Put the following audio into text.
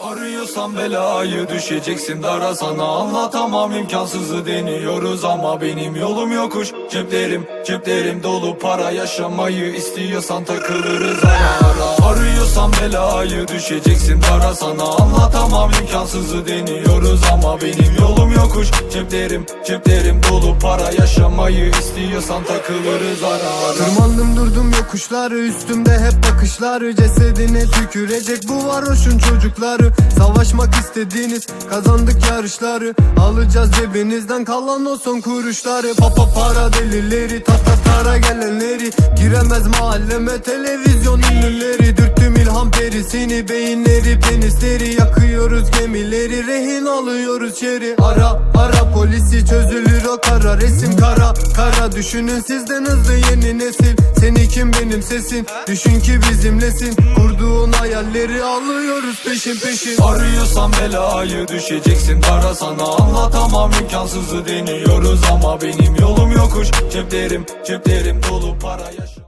Arıyorsan belayı düşeceksin dara. Sana Anlatamam imkansızı deniyoruz. Ama benim yolum yokuş. Ceplerim ceplerim dolu. Para yaşamayı istiyorsan takılırız ara Arıyorsan belayı düşeceksin. Dara sana Anlatamam imkansızı deniyoruz ama benim yolum yokuş. Ceplerim ceplerim dolu para yaşamayı istiyorsan takılırız ara ara. Tırmandım durdum yokuşları üstümde hep bakışları. Cesedine tükürecek bu varoşun çocukları. Savaşmak istediğiniz kazandık yarışları. Alacağız cebinizden kalan o son kuruşları. Papa para delileri tata tara gelenleri. Giremez mahalleme televizyon perisini beyinleri penisleri Yakıyoruz gemileri rehin alıyoruz şeri Ara ara polisi çözülür o kara resim kara. Kara düşünün sizden hızlı yeni nesil. Seni kim benim sesin? Düşün ki bizimlesin. Kurduğun hayalleri alıyoruz peşin peşin. Arıyorsan belayı düşeceksin. Dara sana Anlatamam imkansızı deniyoruz ama benim yolum yokuş. Ceplerim ceplerim dolu para yaşa